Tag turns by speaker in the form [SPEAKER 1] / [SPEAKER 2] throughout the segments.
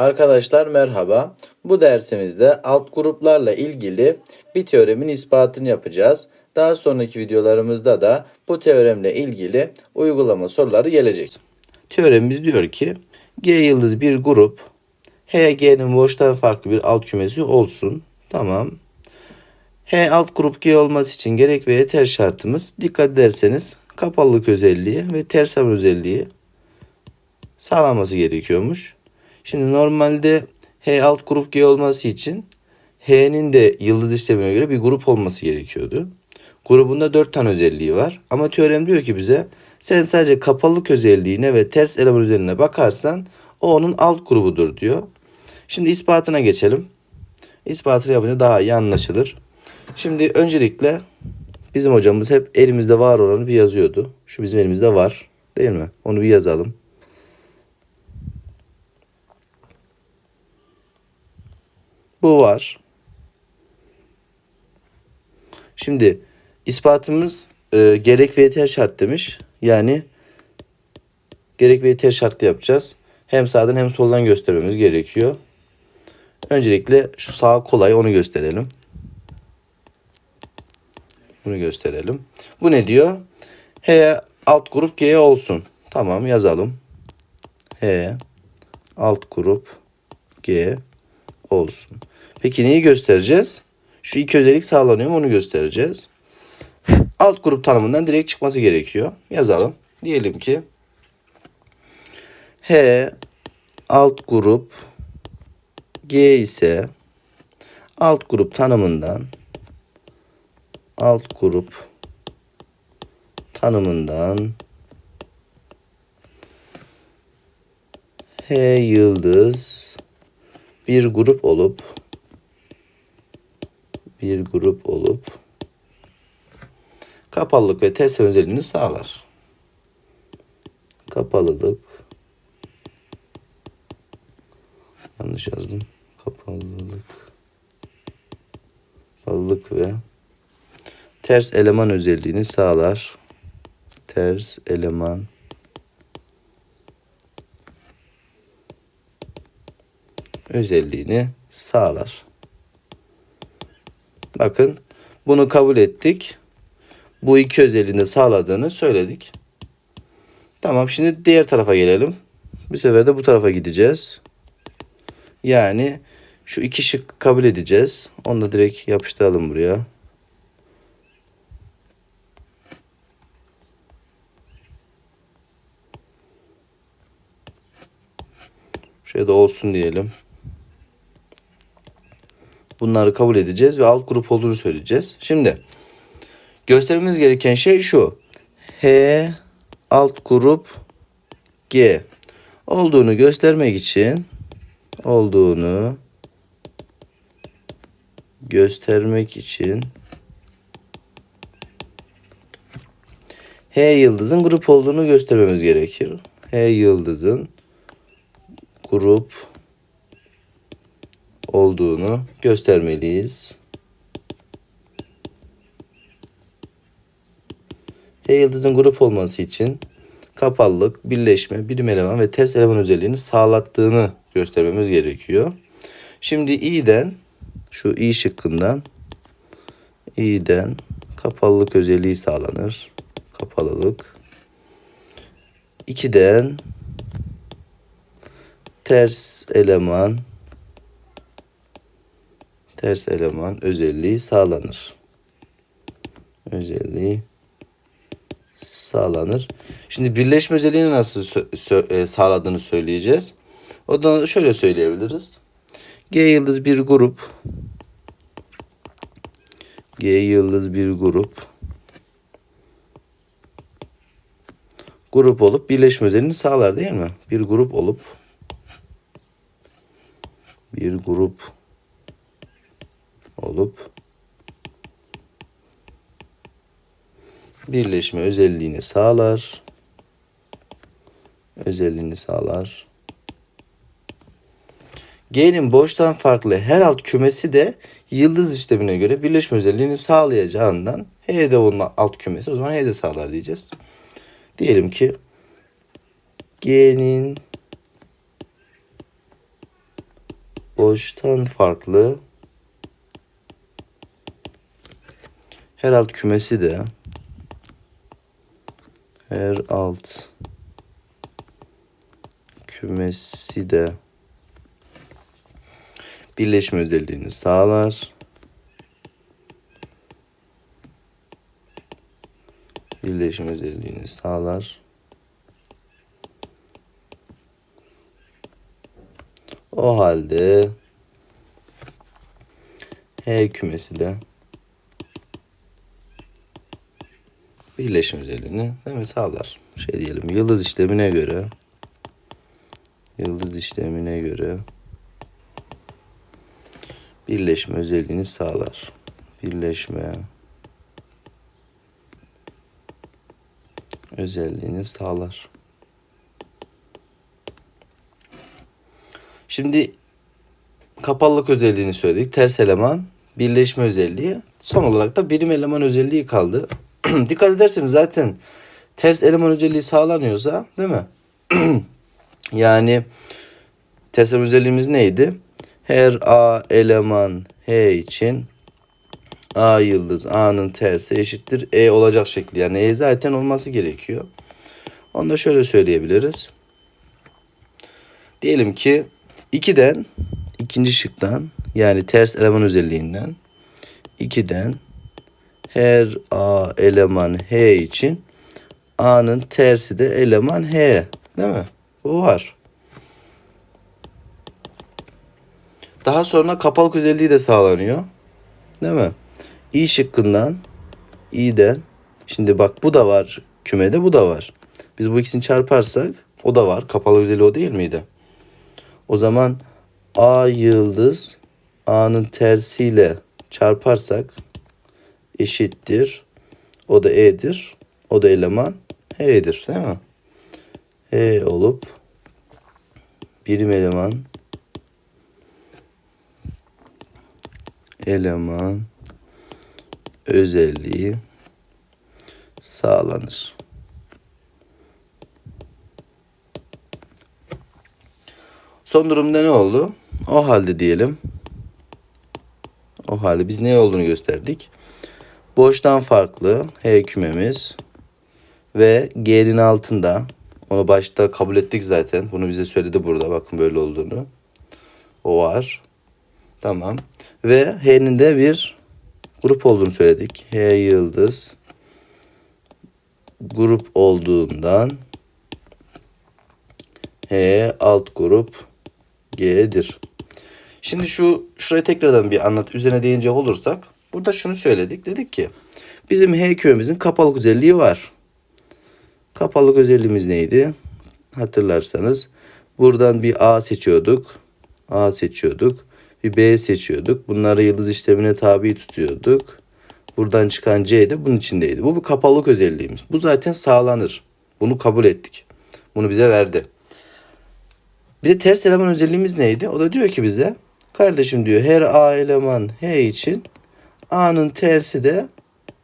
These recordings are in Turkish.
[SPEAKER 1] Arkadaşlar merhaba. Bu dersimizde alt gruplarla ilgili bir teoremin ispatını yapacağız. Daha sonraki videolarımızda da bu teoremle ilgili uygulama soruları gelecek. Teoremimiz diyor ki G yıldız bir grup HG'nin boştan farklı bir alt kümesi olsun. Tamam. H alt grup G olması için gerek ve yeter şartımız dikkat ederseniz kapalılık özelliği ve ters ham özelliği sağlanması gerekiyormuş. Şimdi normalde H alt grup G olması için H'nin de yıldız işlemine göre bir grup olması gerekiyordu. Grubunda 4 tane özelliği var. Ama teorem diyor ki bize sen sadece kapalılık özelliğine ve ters eleman özelliğine bakarsan o onun alt grubudur diyor. Şimdi ispatına geçelim. İspatını yapınca daha iyi anlaşılır. Şimdi öncelikle bizim hocamız hep elimizde var olanı bir yazıyordu. Şu bizim elimizde var. Değil mi? Onu bir yazalım. Bu var. Şimdi ispatımız e, gerek ve yeter şart demiş. Yani gerek ve yeter şartlı yapacağız. Hem sağdan hem soldan göstermemiz gerekiyor. Öncelikle şu sağ kolay onu gösterelim. Bunu gösterelim. Bu ne diyor? H alt grup G olsun. Tamam yazalım. H alt grup G olsun. Peki neyi göstereceğiz? Şu iki özellik sağlanıyor mu onu göstereceğiz. Alt grup tanımından direkt çıkması gerekiyor. Yazalım. Diyelim ki H alt grup G ise alt grup tanımından alt grup tanımından H yıldız bir grup olup bir grup olup kapalılık ve ters özelliğini sağlar. Kapalılık yanlış yazdım. Kapalılık kapalılık ve ters eleman özelliğini sağlar. Ters eleman özelliğini sağlar. Bakın bunu kabul ettik. Bu iki özelliğini sağladığını söyledik. Tamam şimdi diğer tarafa gelelim. Bir sefer de bu tarafa gideceğiz. Yani şu iki şık kabul edeceğiz. Onu da direkt yapıştıralım buraya. Şöyle de olsun diyelim. Bunları kabul edeceğiz ve alt grup olduğunu söyleyeceğiz. Şimdi göstermemiz gereken şey şu. H alt grup G olduğunu göstermek için olduğunu göstermek için H yıldızın grup olduğunu göstermemiz gerekir. H yıldızın grup olduğunu göstermeliyiz. H yıldızın grup olması için kapalılık, birleşme, birim eleman ve ters eleman özelliğini sağlattığını göstermemiz gerekiyor. Şimdi i'den şu i şıkkından i'den kapalılık özelliği sağlanır. Kapalılık. 2'den ters eleman ters eleman özelliği sağlanır. Özelliği sağlanır. Şimdi birleşme özelliğini nasıl e, sağladığını söyleyeceğiz. O da şöyle söyleyebiliriz. G yıldız bir grup. G yıldız bir grup. Grup olup birleşme özelliğini sağlar değil mi? Bir grup olup bir grup olup birleşme özelliğini sağlar. Özelliğini sağlar. G'nin boştan farklı her alt kümesi de yıldız işlemine göre birleşme özelliğini sağlayacağından H de onun alt kümesi o zaman H de sağlar diyeceğiz. Diyelim ki G'nin boştan farklı her alt kümesi de her alt kümesi de birleşme özelliğini sağlar. Birleşim özelliğini sağlar. O halde H kümesi de birleşim özelliğini değil mi, sağlar. Şey diyelim yıldız işlemine göre yıldız işlemine göre birleşme özelliğini sağlar. Birleşme özelliğini sağlar. Şimdi kapalılık özelliğini söyledik. Ters eleman, birleşme özelliği. Son olarak da birim eleman özelliği kaldı. Dikkat ederseniz zaten ters eleman özelliği sağlanıyorsa değil mi? yani ters eleman özelliğimiz neydi? Her A eleman H için A yıldız A'nın tersi eşittir E olacak şekli. Yani E zaten olması gerekiyor. Onu da şöyle söyleyebiliriz. Diyelim ki 2'den ikinci şıktan yani ters eleman özelliğinden 2'den her A eleman H için A'nın tersi de eleman H. Değil mi? Bu var. Daha sonra kapalık özelliği de sağlanıyor. Değil mi? İ şıkkından i'den şimdi bak bu da var kümede bu da var. Biz bu ikisini çarparsak o da var. Kapalı özelliği o değil miydi? O zaman A yıldız A'nın tersiyle çarparsak eşittir. O da E'dir. O da eleman H'dir değil mi? H olup birim eleman eleman özelliği sağlanır. Son durumda ne oldu? O halde diyelim. O halde biz ne olduğunu gösterdik. Boştan farklı H kümemiz ve G'nin altında onu başta kabul ettik zaten. Bunu bize söyledi burada. Bakın böyle olduğunu. O var. Tamam. Ve H'nin de bir grup olduğunu söyledik. H yıldız grup olduğundan H alt grup G'dir. Şimdi şu şuraya tekrardan bir anlat üzerine değinecek olursak burada şunu söyledik. Dedik ki bizim H kümemizin kapalık özelliği var. Kapalık özelliğimiz neydi? Hatırlarsanız buradan bir A seçiyorduk. A seçiyorduk. Bir B seçiyorduk. Bunları yıldız işlemine tabi tutuyorduk. Buradan çıkan C de bunun içindeydi. Bu bir kapalık özelliğimiz. Bu zaten sağlanır. Bunu kabul ettik. Bunu bize verdi. Bir de ters eleman özelliğimiz neydi? O da diyor ki bize kardeşim diyor her A eleman H için A'nın tersi de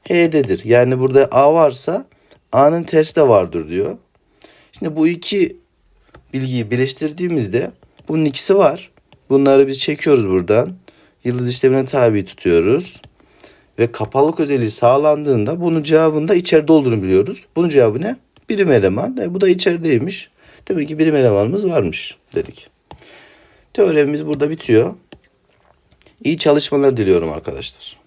[SPEAKER 1] H'dedir. Yani burada A varsa A'nın tersi de vardır diyor. Şimdi bu iki bilgiyi birleştirdiğimizde bunun ikisi var. Bunları biz çekiyoruz buradan. Yıldız işlemine tabi tutuyoruz. Ve kapalık özelliği sağlandığında bunun cevabını da içeride olduğunu biliyoruz. Bunun cevabı ne? Birim eleman. E, bu da içerideymiş. Demek ki birim elemanımız varmış dedik. Teoremimiz burada bitiyor. İyi çalışmalar diliyorum arkadaşlar.